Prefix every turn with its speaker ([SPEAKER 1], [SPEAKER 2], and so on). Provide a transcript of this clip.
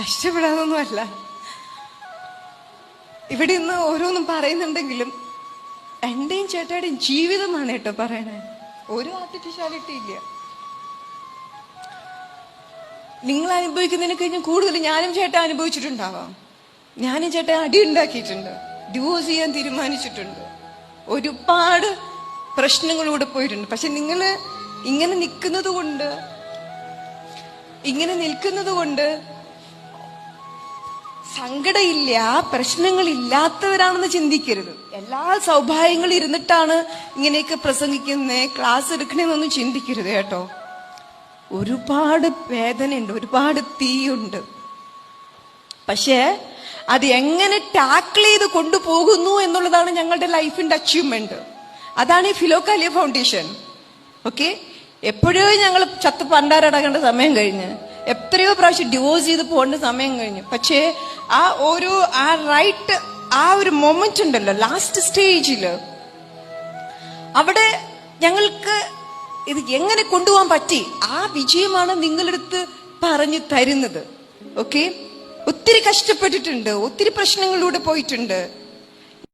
[SPEAKER 1] കഷ്ടപ്പെടാതൊന്നുമല്ല ഇവിടെ ഇന്ന് ഓരോന്നും പറയുന്നുണ്ടെങ്കിലും എന്റെയും ചേട്ടയുടെയും ജീവിതമാണ് കേട്ടോ പറയണേ ഒരു ആർട്ടിഫിഷ്യാലിറ്റി ഇല്ല. നിങ്ങൾ അനുഭവിക്കുന്നതിനെ കഴിഞ്ഞ് കൂടുതൽ ഞാനും ചേട്ടൻ അനുഭവിച്ചിട്ടുണ്ടാവാം. ഞാനും ചേട്ടൻ അടി ഉണ്ടാക്കിയിട്ടുണ്ട്. ഡിവോഴ്സ് ചെയ്യാൻ തീരുമാനിച്ചിട്ടുണ്ട്. ഒരുപാട് പ്രശ്നങ്ങളിലൂടെ പോയിട്ടുണ്ട്. പക്ഷെ നിങ്ങൾ ഇങ്ങനെ നിൽക്കുന്നത് കൊണ്ട് ഇങ്ങനെ നിൽക്കുന്നത് കൊണ്ട് സങ്കടമില്ല പ്രശ്നങ്ങളില്ലാത്തവരാണെന്ന് ചിന്തിക്കരുത്. എല്ലാ സൗഭാഗ്യങ്ങളും ഇരുന്നിട്ടാണ് ഇങ്ങനെയൊക്കെ പ്രസംഗിക്കുന്നേ ക്ലാസ് എടുക്കണേന്നൊന്നും ചിന്തിക്കരുത് കേട്ടോ. ഒരുപാട് വേദനയുണ്ട് ഒരുപാട് തീയുണ്ട്. പക്ഷേ അത് എങ്ങനെ ടാക്കിൾ ചെയ്ത് കൊണ്ടുപോകുന്നു എന്നുള്ളതാണ് ഞങ്ങളുടെ ലൈഫിന്റെ അച്ചീവ്മെന്റ് അതാണ് ഈ ഫിലോക്കാലിയ ഫൗണ്ടേഷൻ. ഓക്കെ? എപ്പോഴോ ഞങ്ങൾ ചത്ത് പണ്ടാരടക്കേണ്ട സമയം കഴിഞ്ഞ് എത്രയോ പ്രാവശ്യം ഡിവോഴ്സ് ചെയ്ത് പോകേണ്ട സമയം കഴിഞ്ഞു. പക്ഷേ ആ ഒരു ആ റൈറ്റ് ആ ഒരു മൊമെന്റ് ഉണ്ടല്ലോ ലാസ്റ്റ് സ്റ്റേജിൽ അവിടെ ഞങ്ങൾക്ക് ഇത് എങ്ങനെ കൊണ്ടുപോകാൻ പറ്റി? ആ വിജയമാണ് നിങ്ങളെടുത്ത് പറഞ്ഞു തരുന്നത്. ഓക്കെ ഒത്തിരി കഷ്ടപ്പെട്ടിട്ടുണ്ട് ഒത്തിരി പ്രശ്നങ്ങളിലൂടെ പോയിട്ടുണ്ട്.